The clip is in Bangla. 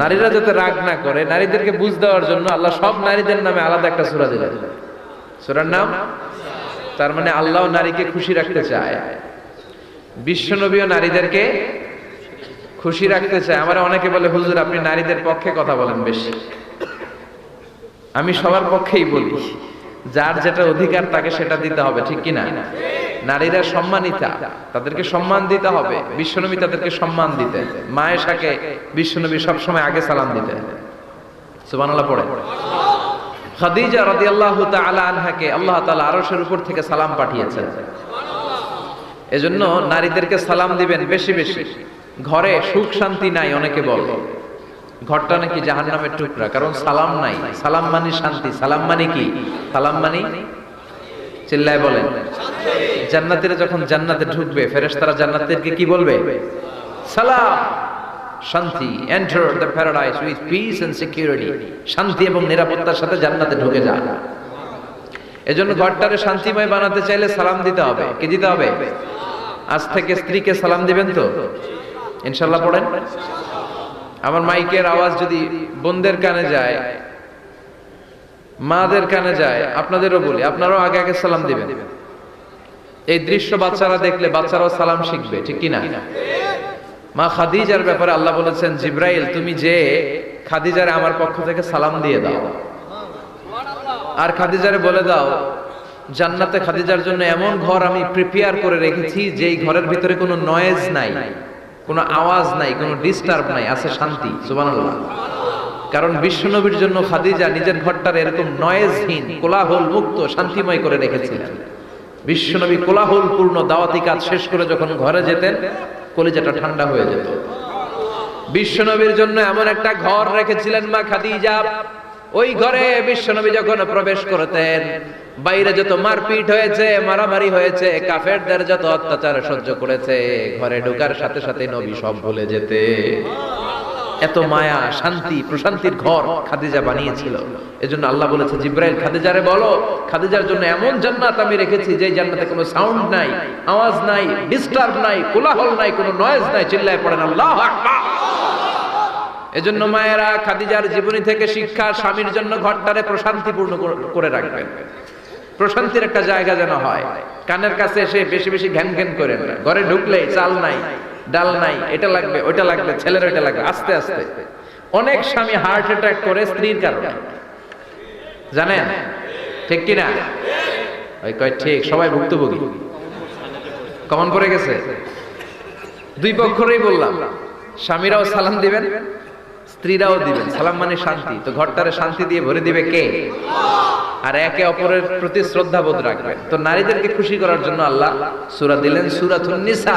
নারীরা যাতে রাগ না করে, নারীদেরকে বুঝ দেওয়ার জন্য আল্লাহ সব নারীদের নামে আলাদা একটা সূরা দিলেন। সূরার নাম? তার মানে আল্লাহ নারীকে খুশি রাখতে চায়। বিশ্বনবীও নারীদেরকে খুশি রাখতে চায়। আমার অনেকে বলে, হুজুর, আপনি নারীদের পক্ষে কথা বলেন বেশি। আমি সবার পক্ষেই বলি, যার যেটা অধিকার তাকে সেটা দিতে হবে, ঠিক কি না নারীরা সম্মানিতা, তাদেরকে সম্মান দিতে হবে। বিশ্বনবী তাদেরকে সম্মান দিতে মায়েশাকে বিশ্বনবী সবসময় আগে সালাম দিতে সুবহানাল্লাহ পড়ে খাদিজা রাদিয়াল্লাহু তাআলা আনহাকে আল্লাহ তাআলা আরশের উপর থেকে সালাম পাঠিয়েছেন। এজন্য নারীদেরকে সালাম দিবেন বেশি বেশি। ঘরে সুখ শান্তি নাই, অনেকে বলে। ঘরটা নাকি জাহান্নামের টুকরা, কারণ সালাম নাই। সালাম মানে শান্তি, সালাম মানে কি? সালাম মানে চিল্লায় বলেন। জান্নাতীরা যখন জান্নাতে ঢুকবে, ফেরেশতারা জান্নাতীদেরকে কি বলবে? সালাম, শান্তি enter the paradise with peace and security শান্তি এবং নিরাপত্তার সাথে জান্নাতে ঢুকে যান। এজন্য ঘরটারে শান্তিময় বানাতে চাইলে সালাম দিতে হবে। কি দিতে হবে? আজ থেকে স্ত্রীকে সালাম দিবেন তো? ইনশাল্লাহ পড়েন? আমার মাইকের আওয়াজ যদি বোনদের কানে যায়, মাদের কানে যায়, আপনাদেরও বলি, আপনারাও আগে আগে সালাম দিবেন। এই দৃশ্য বাচ্চারা দেখলে বাচ্চারাও সালাম শিখবে, ঠিক কি না মা খাদিজার ব্যাপারে আল্লাহ বলেছেন, জিব্রাইল, তুমি যে খাদিজারে আমার পক্ষ থেকে সালাম দিয়ে দাও, আর খাদিজারে বলে দাও, জান্নাতে খাদিজার জন্য এমন ঘর আমি প্রিপেয়ার করে রেখেছি, যেই ঘরের ভিতরে কোনো নয়েজ নাই, কোনো আওয়াজ নাই, কোনো ডিস্টার্ব নাই, আছে শান্তি, সুবহানাল্লাহ। কারণ বিশ্বনবীর জন্য খাদিজা নিজের ঘরটার এরকম নয়েজহীন কোলাহল মুক্ত শান্তিময় করে রেখেছিলেন। বিশ্বনবী কোলাহল পূর্ণ দাওয়াতি কাজ শেষ করে যখন ঘরে যেতেন, কলিজাটা ঠান্ডা হয়ে যেত। বিশ্বনবীর জন্য এমন একটা ঘর রেখেছিলেন মা খাদিজা। ওই ঘরে বিশ্বনবী যখন প্রবেশ করতেন, বাইরে যত মারপিট হয়েছে, মারামারি হয়েছে, কাফেরদের যত অত্যাচার সহ্য করেছে, ঘরে ঢোকার সাথে সাথে নবী সব ভুলে যেতে এত মায়া, শান্তি, প্রশান্তির ঘর খাদিজা বানিয়েছিল। এজন্য আল্লাহ বলেছে, জিব্রাইল, খাদিজারে বলো, খাদিজার জন্য এমন জান্নাত আমি রেখেছি যে জান্নাতে কোনো সাউন্ড নাই, আওয়াজ নাই ডিস্টার্ব নাই, কোলাহল নাই, কোনো নয়েজ নাই, চিল্লায় পড়েন, আল্লাহ এজন্য মায়েরা খাদিজার জীবনী থেকে শিক্ষা স্বামীর জন্য ঘরটারে প্রশান্তিপূর্ণ করে রাখবেন। প্রশান্তির একটা জায়গা যেন হয়। কানের কাছে এসে বেশি বেশি ঘ্যান ঘ্যান করেন না। ঘরে ঢুকলেই চাল নাই ডাল নাই, এটা লাগবে, ওইটা লাগবে, ছেলের ওইটা লাগবে, আস্তে আস্তে। অনেক স্বামী হার্ট অ্যাটাক করে স্ত্রীর কারণে। জানেন? ঠিক কি না ওই কয়, ঠিক, সবাই ভুক্তভোগী। কমন পড়ে গেছে? দুই পক্ষরেই বললাম, স্বামীরাও সালাম দিবেন, স্ত্রীরাও দিবেন। সালাম মানে শান্তি। তো ঘরটারে শান্তি দিয়ে ভরে দিবে কে? আর একে অপরের প্রতি শ্রদ্ধাবোধ রাখবেন। তো নারীদেরকে খুশি করার জন্য আল্লাহ সূরা দিলেন সূরাতুন নিসা।